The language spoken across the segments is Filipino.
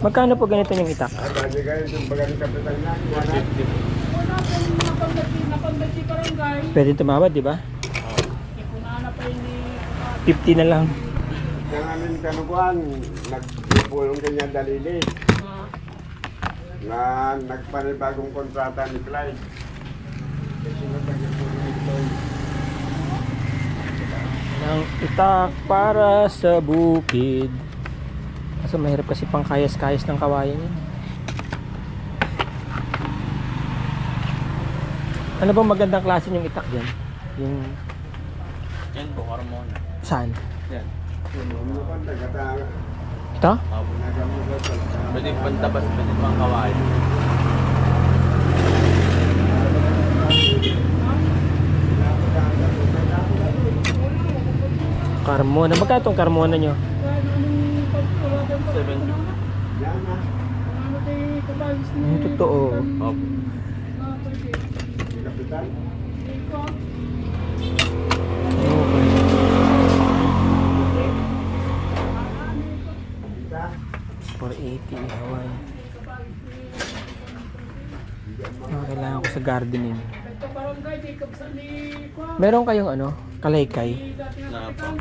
Magkano po ganito yung itak? Pwede tumawad, di ba? Ikunana pa yun ni 50 na lang. Yung amin kanukuhan, nagpulong kanya dalili na nagpanibagong kontrata ni Clyde. Kasi nagpagpulong ito. Ng itak para sa bukid. Kaso mahirap kasi pang kayas-kayas ng kawayan yan. Ano bang magandang klase yung itak dyan? Yung Yan po, hormone. saan? Yan. Ito? Pwede pantabas, pwede pang kawain. Carmona. Magkano itong Carmona nyo? kaya anong pagkawagan ko? Seven. Yan na. Ano kay kabayos ni... Yung totoo. Opo. Kita. 480 Hawaii. Ah, kailangan ko sa gardening. Barangay, ni... Kwa, Meron kayong ano? Kalaykay? Na kapitan.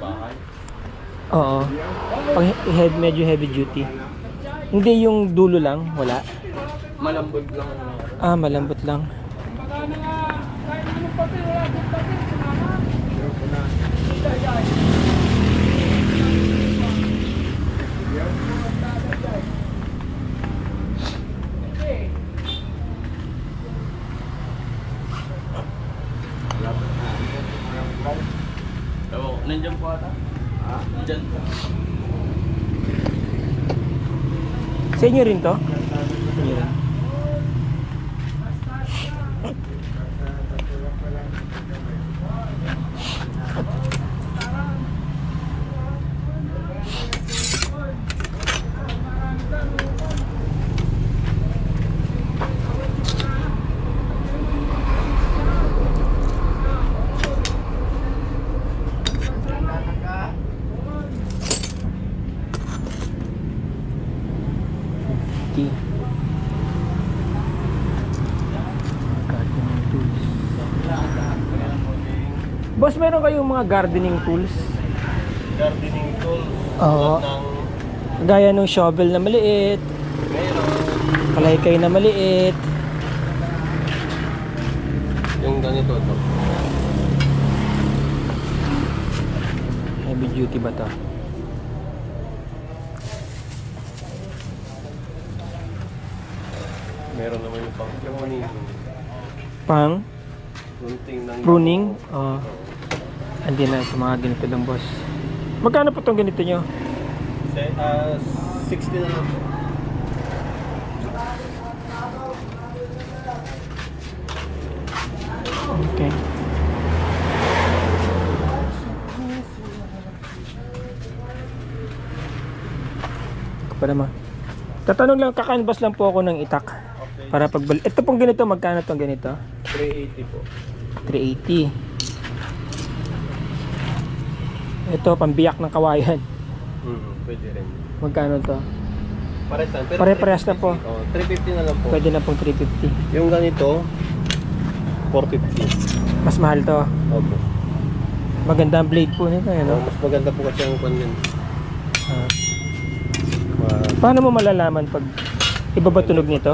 Bahay. Oo. Pang head, medyo heavy duty. Hindi yung dulo lang, wala. Malambot lang. Ah, malambot lang. Baka na nga, kahit anong papel, wala akong papel, sumama. Ay, ay. Hindi. Oo, nandiyan po ata. Ha? Nandiyan po. Sa inyo rin to? Sa inyo rin. Gardening tools. Boss, meron kayong mga gardening tools? Gardening tools. Oo. Ng Gaya ng shovel na maliit, meron. kalaykay na maliit. Yung ganito to. Heavy duty ba to? Meron naman yung pang pruning. Pang Pruning ng pruning? Oo. Andi na sa mga ganito lang, boss. Magkano po itong ganito nyo? Se, ah, 60 na lang po. Okay. Ito pa naman. Tatanong lang, kakanvas lang po ako ng itak. Para pagbal... Ito pong ganito, magkano tong ganito? 380 po. 380. Ito, pambiyak ng kawayan. Hmm, pwede rin. Magkano to? Pares lang. Pero Pare-parehas na 350 po. Oh, 350 na lang po. Pwede na pong 350. Yung ganito, 450. Mas mahal to. Opo. Maganda ang blade po nito. Oh, Ano? mas maganda po kasi ang kwan yun. Ah. Paano mo malalaman pag iba ba tunog nito?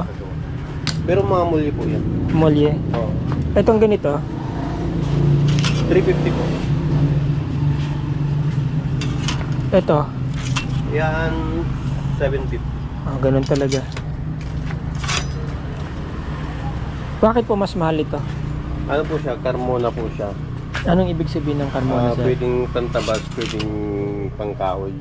Pero mga muli po yan. Molye. Oh. Itong ganito, 350 po. ito. Yan, 750. Ah, ganun talaga. Bakit po mas mahal ito? Ano po siya? Carmona po siya. Anong ibig sabihin ng Ah, Carmona sir? pwedeng pantabas, pwedeng pangkahoy.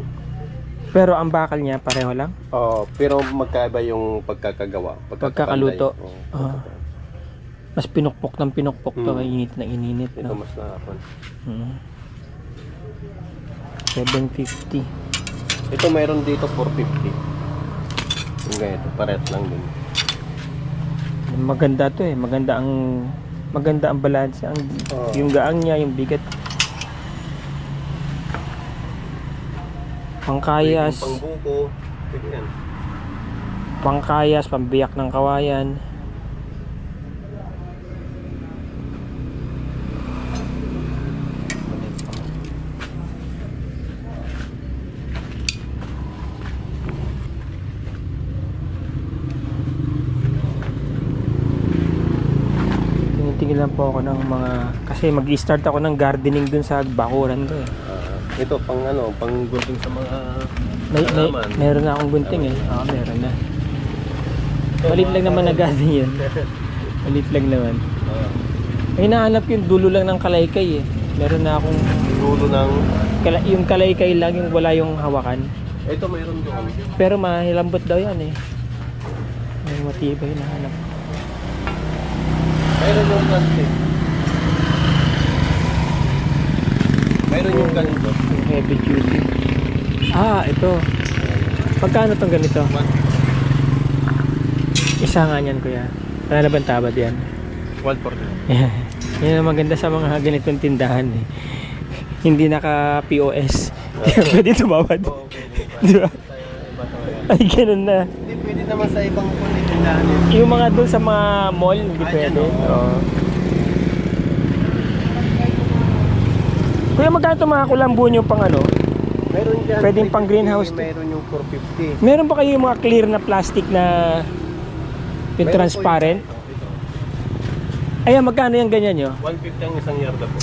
Pero ang bakal niya pareho lang? Oh, pero magkaiba yung pagkakagawa. Pagkakaluto. pagkakapanday. Ah. Oh, Mas pinukpok ng pinukpok to, Hmm. init na ininit. Ito No? mas nakakon. Hmm. 750. Ito mayroon dito 450. Yung ganito, pares lang din. Maganda to eh. Maganda ang maganda ang balance. Ang, Oo. Yung gaang niya, yung bigat. Pangkayas, Pang buko. Pwede yan. pangkayas, pambiyak ng kawayan. Tinitingin lang po ako ng mga kasi mag-start ako ng gardening dun sa bakuran ko eh. Ah, ito pang ano, pang gunting sa mga May, may, halaman. meron na akong gunting eh. Oo, meron na. Malit lang naman na garden yun. Malit lang naman. Ah, May nahanap yung dulo lang ng kalaykay eh. Meron na akong dulo ng kala, yung kalaykay lang yung wala yung hawakan. ito mayroon doon. Pero mahilambot daw yan eh. May matibay na hanap. Mayroon yung plastic. Mayroon yung ganito. Heavy duty. Ah, ito. Magkano tong ganito? Isa nga niyan kuya. Bang tabad yan? 140. Yan. Yan ang maganda sa mga ganitong tindahan eh. Hindi naka POS. Pwede tumawad. Oo, pwede. Di ba? Ayan. Ay, ganun na. Hindi, pwede naman sa ibang tindahan yun. Yung mga doon sa mga mall, hindi pwede. oo. Oo. Kuya, magkano mga kulambo nyo pang ano? Meron dyan. Pwedeng pang 350, greenhouse. Meron yung 450. Meron ba kayo yung mga clear na plastic na yung transparent? Ayan, magkano yung ganyan nyo? 150 ang isang yarda po.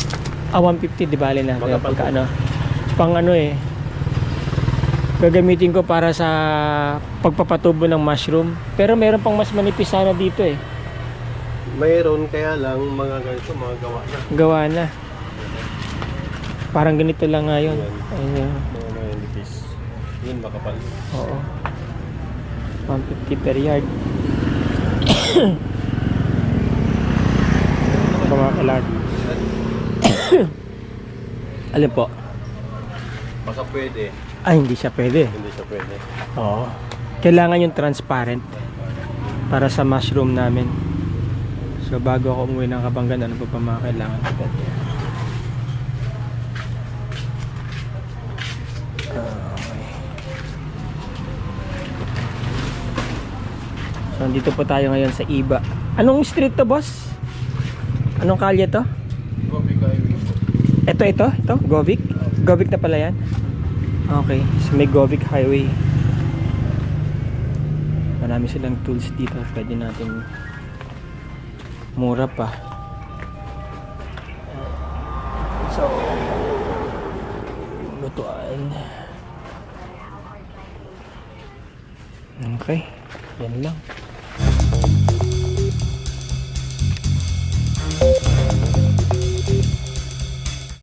Ah, 150, di bali na. Kaya pagka ano, pang ano eh. Gagamitin ko para sa pagpapatubo ng mushroom. Pero meron pang mas manipis sana dito eh. Mayroon kaya lang mga ganito, mga gawa na. Gawa na. Parang ganito lang nga yun. Yan. Ayun. Mga mga nipis. Yun, makapal. Oo. 150 per yard. Kumakalag. Alin po? Baka pwede. Ay, hindi siya pwede. Hindi siya pwede. Oo. Kailangan yung transparent para sa mushroom namin. So bago ako umuwi ng Kabanggan, ano pa ba mga kailangan So andito po tayo ngayon sa Iba. Anong street to, boss? Anong kalye to? Gobi highway. Ito, ito, ito, Govik? Govik na pala yan? Okay, so may Govik Highway. Marami silang tools dito, pwede natin mura pa. So, lutuan. Okay, yan lang.